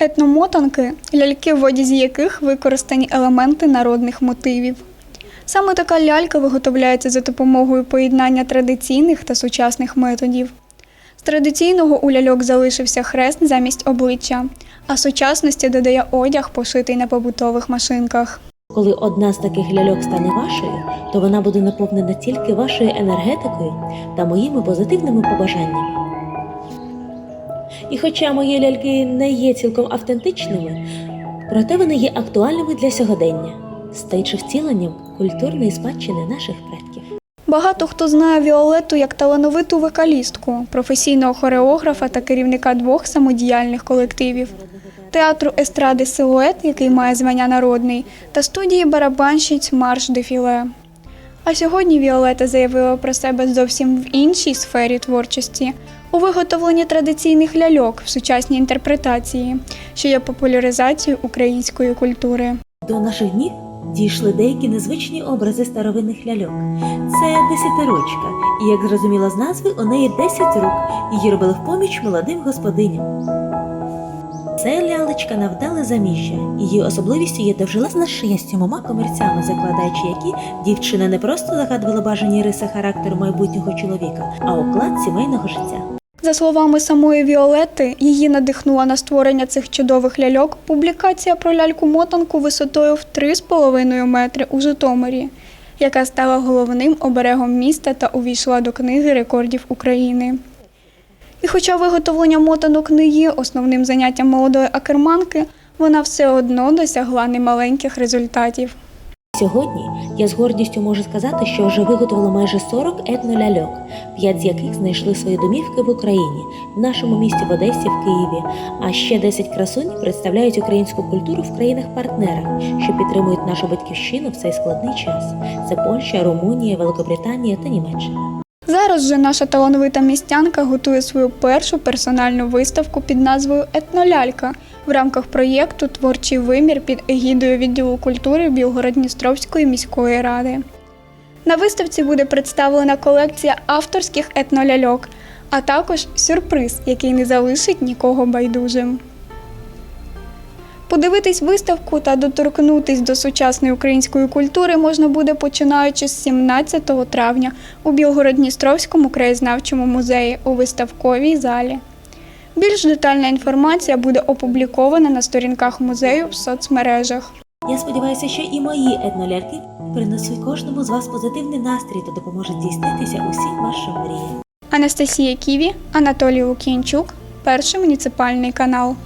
Етномотанки ляльки, в одязі яких використані елементи народних мотивів. Саме така лялька виготовляється за допомогою поєднання традиційних та сучасних методів. З традиційного у ляльок залишився хрест замість обличчя, а сучасності додає одяг, пошитий на побутових машинках. Коли одна з таких ляльок стане вашою, то вона буде наповнена тільки вашою енергетикою та моїми позитивними побажаннями. І хоча мої ляльки не є цілком автентичними, проте вони є актуальними для сьогодення, стаючи втіленням культурної спадщини наших предків. Багато хто знає Віолетту як талановиту вокалістку, професійного хореографа та керівника двох самодіяльних колективів театру естради Силует, який має звання народний, та студії барабанщиць Марш Дефіле. А сьогодні Віолета заявила про себе зовсім в іншій сфері творчості у виготовленні традиційних ляльок в сучасній інтерпретації, що є популяризацією української культури. До наших днів дійшли деякі незвичні образи старовинних ляльок. Це десятиручка, і як зрозуміло з назви, у неї 10 рук. Її робили в поміч молодим господиням. Це лялечка на вдале заміжжя. Її особливістю є довжелезна шия з сімома комерцями, закладаючи які дівчина не просто загадувала бажані риси характеру майбутнього чоловіка, а уклад сімейного життя. За словами самої Віолетти, її надихнула на створення цих чудових ляльок публікація про ляльку-мотанку висотою в 3,5 метри у Житомирі, яка стала головним оберегом міста та увійшла до книги рекордів України. І хоча виготовлення мотанок не є основним заняттям молодої акерманки, вона все одно досягла немаленьких результатів. Сьогодні я з гордістю можу сказати, що вже виготовила майже 40 етноляльок, п'ять з яких знайшли свої домівки в Україні, в нашому місті в Одесі, в Києві. А ще 10 красунь представляють українську культуру в країнах-партнерах, що підтримують нашу батьківщину в цей складний час. Це Польща, Румунія, Великобританія та Німеччина. Зараз же наша талановита містянка готує свою першу персональну виставку під назвою Етнолялька в рамках проєкту Творчий вимір під егідою відділу культури Білгород-Дністровської міської ради. На виставці буде представлена колекція авторських етноляльок, а також сюрприз, який не залишить нікого байдужим. Подивитись виставку та доторкнутись до сучасної української культури можна буде починаючи з 17 травня у Білгород-Дністровському краєзнавчому музеї у виставковій залі. Більш детальна інформація буде опублікована на сторінках музею в соцмережах. Я сподіваюся, що і мої етноляльки принесуть кожному з вас позитивний настрій та допоможуть здійснитися усім вашим мріям. Анастасія Ківі, Анатолій Лук'янчук, перший муніципальний канал.